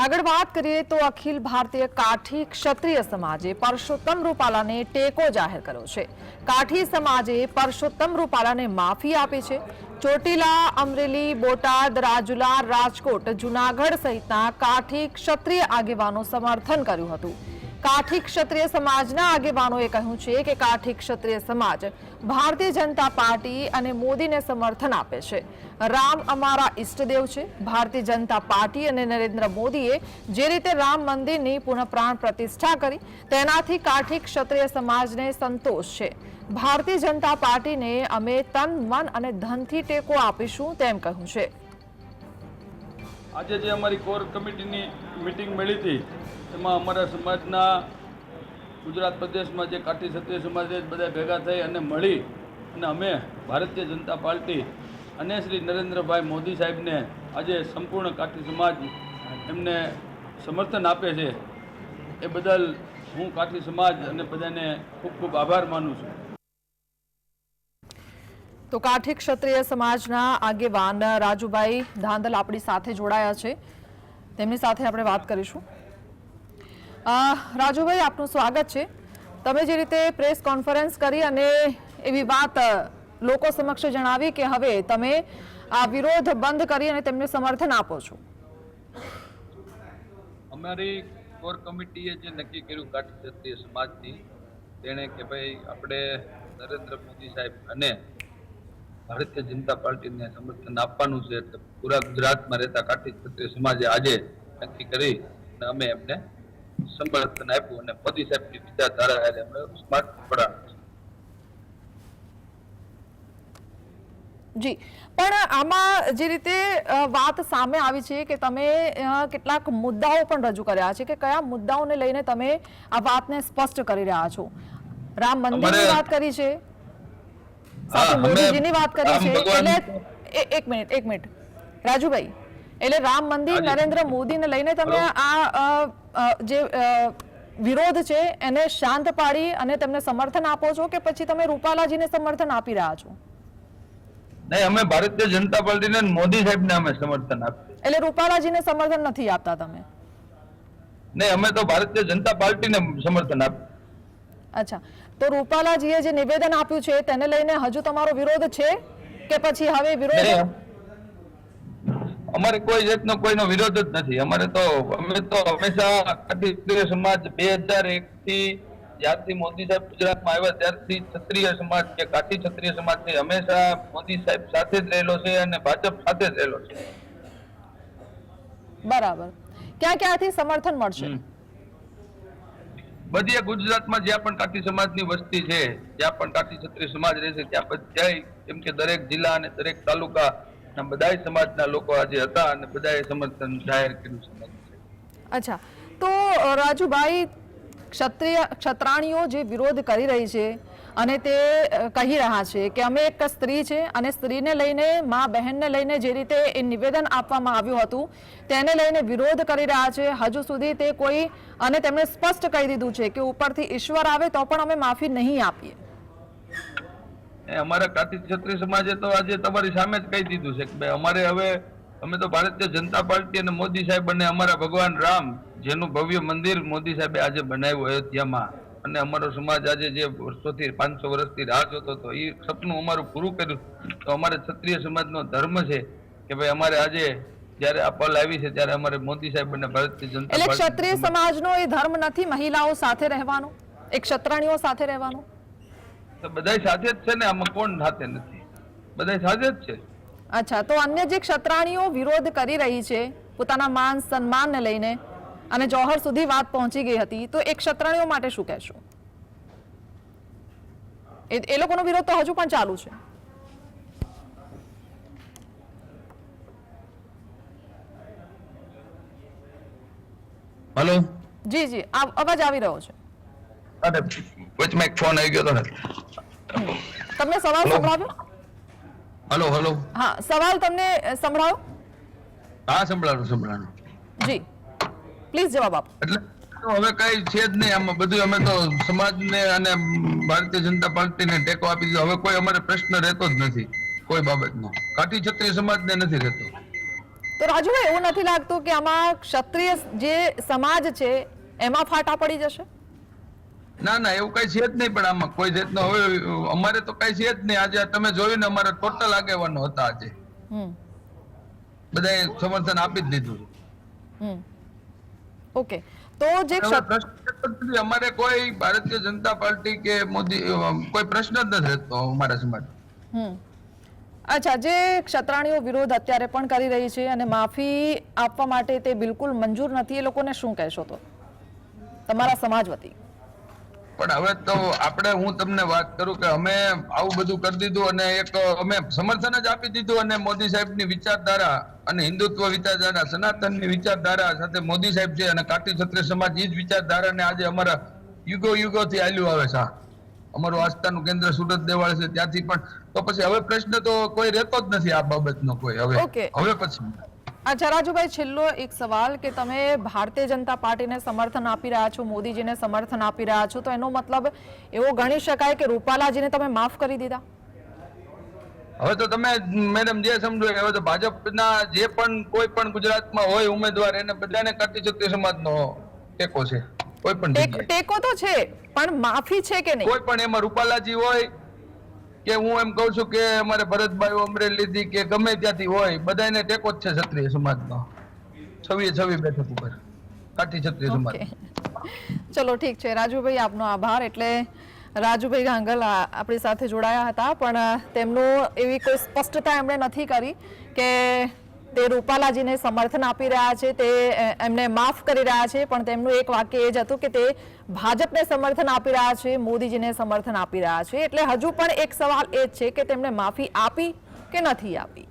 આગળ વાત કરીએ તો અખિલ ભારતીય કાઠી ક્ષત્રિય સમાજે પરસોત્તમ રૂપાલાને ટેકો જાહેર કર્યો છે. કાઠી સમાજે પરસોત્તમ રૂપાલાને માફી આપી છે. ચોટીલા, અમરેલી, બોટાદ, રાજુલા, રાજકોટ, જુનાગઢ સહિતના કાઠી ક્ષત્રિય આગેવાનો સમર્થન કર્યું હતું. કાઠી ક્ષત્રિય સમાજના આગેવાનોએ કહ્યું છે કે કાઠી ક્ષત્રિય સમાજ ભારતીય જનતા પાર્ટી અને મોદીને સમર્થન આપે છે. રામ અમારા ઈષ્ટદેવ છે. ભારતીય જનતા પાર્ટી અને નરેન્દ્ર મોદીએ જે રીતે રામ મંદિરની પુનઃપ્રાણ પ્રતિષ્ઠા કરી, તેનાથી કાઠી ક્ષત્રિય સમાજને સંતોષ છે. ભારતીય જનતા પાર્ટીને અમે તન, મન અને ધનથી ટેકો આપીશું તેમ કહ્યું છે. આજે જે અમારી કોર કમિટીની મિટિંગ મળી હતી એમાં અમારા સમાજના ગુજરાત પ્રદેશમાં જે કાઠી ક્ષત્રિય સમાજ બધા ભેગા થઈ અને મળી અને અમે ભારતીય જનતા પાર્ટી અને શ્રી નરેન્દ્રભાઈ મોદી સાહેબને આજે સંપૂર્ણ કાઠી સમાજ એમને સમર્થન આપે છે, એ બદલ હું કાઠી સમાજ અને બધાને ખૂબ ખૂબ આભાર માનું છું. તો કાઠી ક્ષત્રિય સમાજના આગેવાન રાજુભાઈ ધાંધલ આપણી સાથે જોડાયા છે. તેમની સાથે આપણે વાત કરીશું. રાજુભાઈ, આપનું સ્વાગત છે. તમે જે રીતે પ્રેસ કોન્ફરન્સ કરી અને એવી વાત લોકો સમક્ષ જણાવી કે હવે તમે આ વિરોધ બંધ કરી અને તેમને સમર્થન આપો છો. અમારી કોર કમિટીએ જે નક્કી કર્યું કાઠી ક્ષત્રિય સમાજની તેણે કે ભાઈ, આપણે નરેન્દ્ર મોદી સાહેબ અને ભારતીય જનતા પાર્ટીને સમર્થન આપવાનું છે, એટલે પૂરા ગુજરાતમાં રહેતા કાઠી ક્ષત્રિય સમાજે આજે નક્કી કરી અને અમે એમને સમર્થન આપ્યું અને મોદી સાહેબની વિચારધારા એટલે અમે સ્માર્ટ પડાવ્યું જી પણ આમાં જે રીતે વાત સામે આવી છે કે તમે કેટલાક મુદ્દાઓ પણ રજૂ કર્યા છે કે કયા મુદ્દાઓને લઈને તમે આ વાતને સ્પષ્ટ કરી રહ્યા છો? રામ મંદિરની વાત કરી છે. સાથે મોદીજીની વાત કરી છે. એટલે એક મિનિટ એક મિનિટ. રાજુભાઈ. એટલે રામ મંદિર નરેન્દ્ર મોદીને લઈને તમે આ જે વિરોધ છે એને શાંત પાડી અને તેમને સમર્થન આપો છો કે પછી તમે રૂપાલાજીને સમર્થન આપી રહ્યા છો? નહીં અમે ભારતીય જનતા પાર્ટીને મોદી સાહેબને અમે સમર્થન આપ્યું એટલે રૂપાલાજીને સમર્થન નથી આપતા તમે? નહીં અમે તો ભારતીય જનતા પાર્ટીને સમર્થન આપ્યું અચ્છા. તો રૂપાલાજીએ જે નિવેદન આપ્યું છે તેને લઈને હજુ તમારો વિરોધ છે કે પછી હવે વિરોધ અમારે કોઈ જાતનો કોઈનો વિરોધ જ નથી. અમારે તો અમે તો હંમેશા ક્ષત્રિય સમાજ બે હજાર એક થી જ્યારથી મોદી સાહેબ ગુજરાતમાં આવ્યા ત્યારથી ક્ષત્રિય સમાજ કે કાઠી ક્ષત્રિય સમાજ છે હંમેશા મોદી સાહેબ સાથે જ રહેલો છે અને ભાજપ સાથે જ રહેલો છે. બરાબર. ક્યાં ક્યાંથી સમર્થન મળશે? બધી ગુજરાતમાં જ્યાં પણ કાઠી સમાજની વસ્તી છે જ્યાં પણ કાઠી ક્ષત્રિય સમાજ રહે છે ત્યાં બધા કેમ કે દરેક જિલ્લા અને દરેક તાલુકા બધાય સમાજના લોકો આજે હતા અને બધાએ સમર્થન જાહેર કર્યું છે. અચ્છા. તો રાજુભાઈ, ક્ષત્રિય, ક્ષત્રાણીઓ જે વિરોધ કરી રહી છે અને તે કહી રહ્યા છે કે અમે એક સ્ત્રી છે અને સ્ત્રીને લઈને, મા બહેનને લઈને જે રીતે એ નિવેદન આપવામાં આવ્યું હતું, તેને લઈને વિરોધ કરી રહ્યા છે. હજુ સુધી તે કોઈ, અને તેમણે સ્પષ્ટ કહી દીધું છે કે ઉપરથી ઈશ્વર આવે તો પણ અમે માફી નહીં આપીએ. અમારા કાઠી ક્ષત્રિય સમાજે તો આજે તમારી સામે જ કહી દીધું છે કે ભાઈ અમારે હવે અમે તો ભારતીય જનતા પાર્ટી અને મોદી સાહેબ અને અમારા ભગવાન રામ જેનું ભવ્ય મંદિર મોદી સાહેબે આજે બનાવ્યું અયોધ્યામાં અને અમારો સમાજ આજે જે વર્ષોથી પાંચસો વર્ષથી રાહ જોતો હતો એ સપનું અમારું પૂરું કર્યું. તો અમારે ક્ષત્રિય સમાજનો ધર્મ છે કે ભાઈ અમારે આજે જ્યારે આ પલ આવી છે ત્યારે અમારે મોદી સાહેબ અને ભારતીય જનતા એટલે ક્ષત્રિય સમાજનો એ ધર્મ નથી મહિલાઓ સાથે રહેવાનો? એક ક્ષત્રાણીઓ સાથે રહેવાનો? તો બધા સાથે જ છે ને? આમાં કોણ સાથે નથી? બધા સાથે જ છે? અચ્છા તો અન્ય જે ક્ષત્રાણીઓ વિરોધ કરી રહી છે પોતાના માન સન્માનને લઈને અને જોહર સુધી વાત પહોંચી ગઈ હતી તો એ ક્ષત્રાણીઓ માટે શું કહેશો? એ લોકોનો વિરોધ તો હજુ પણ ચાલુ છે. હેલો? જી જી અવાજ આવી રહ્યો છે. અરે વચમાં એક ફોન આવી ગયો હતો તમને સવાલ. સંભળાવ્યો હલો હલો હા સવાલ તમને સંભળાવો? હા સંભળાવો સંભળાવો. જી. પ્લીઝ જવાબ આપો. એટલે હવે કઈ છે જ નહીં આમાં બધું અમે તો સમાજને અને ભારતીય જનતા પાર્ટીને ટેકો આપી દીધો. હવે કોઈ અમારે પ્રશ્ન રહેતો જ નથી કોઈ બાબતનો. કાઠી ક્ષત્રિય સમાજને નથી રહેતો. તો રાજુભાઈ એવું નથી લાગતું કે આમાં ક્ષત્રિય જે સમાજ છે એમાં ફાટા પડી જશે? ના ના એવું કઈ છે જ નહીં પણ આમાં કોઈ જાતનો હવે અમારે તો કઈ છે જ નહીં. આજે તમે જોયું ને અમારે ટોટલ આગેવાનો હતા આજે. બધાએ સમર્થન આપી જ દીધું. ઓકે. તો જે. અમારે કોઈ ભારતીય જનતા પાર્ટી કે મોદી કોઈ પ્રશ્ન જ નથી રહેતો અમારા સમાજ. અચ્છા જે ક્ષત્રાણીઓ વિરોધ અત્યારે પણ કરી રહી છે અને માફી આપવા માટે તે બિલકુલ મંજૂર નથી એ લોકોને શું કહેશો તો? તમારા સમાજ વતી. પણ હવે તો આપણે હું તમને વાત કરું કે અમે આવું બધું કરી દીધું અને એક અમે સમર્થન જ આપી દીધું અને મોદી સાહેબની વિચારધારા અને હિન્દુત્વ વિચારધારા સનાતનની વિચારધારા સાથે મોદી સાહેબ છે અને કાટી છત્રી સમાજ એ જ વિચારધારાને આજે અમારા યુગો યુગોથી આલ્યું આવે છે. અમારું આસ્થાનું કેન્દ્ર સુરત દેવાળ છે ત્યાંથી પણ. તો પછી હવે પ્રશ્ન તો કોઈ રહેતો જ નથી આ બાબતનો કોઈ. હવે હવે પછી. અચ્છા રાજુભાઈ છેલ્લો એક સવાલ કે તમે ભારતીય જનતા પાર્ટીને સમર્થન આપી રહ્યા છો મોદીજીને સમર્થન આપી રહ્યા છો તો એનો મતલબ એવો ગણી શકાય કે રૂપાલાજીને તમે માફ કરી દીધા? હવે તો તમે મેડમ જે સમજો હવે તો ભાજપના જે પણ કોઈ પણ ગુજરાતમાં હોય ઉમેદવાર એને બધાને કરતી શક્તિ સમાજનો ટેકો છે. કોઈ પણ ટેકો તો છે પણ માફી છે કે નહીં? કોઈ પણ એમાં રૂપાલાજી હોય કે હું એમ કહું છું કે અમારે ભરતભાઈ અમરેલીથી કે ગમે ત્યાંથી હોય બધાને ટેકો જ છે ક્ષત્રિય સમાજનો. છવ્વીસ છવ્વીસ બેઠક ઉપર. કાઠી ક્ષત્રિય સમાજ. ચલો ઠીક છે. રાજુભાઈ આપનો આભાર. એટલે રાજુભાઈ ગાંગલ આપણી સાથે જોડાયા હતા પણ તેમનું એવી કોઈ સ્પષ્ટતા એમણે નથી કરી કે તે રૂપાલાજીને સમર્થન આપી રહ્યા છે, તે એમને માફ કરી રહ્યા છે, પણ તેમનું એક વાક્ય એ જ હતું કે તે ભાજપને સમર્થન આપી રહ્યા છે, મોદીજીને સમર્થન આપી રહ્યા છે. એટલે હજુ પણ એક સવાલ એ જ છે કે તેમણે માફી આપી કે નથી આપી?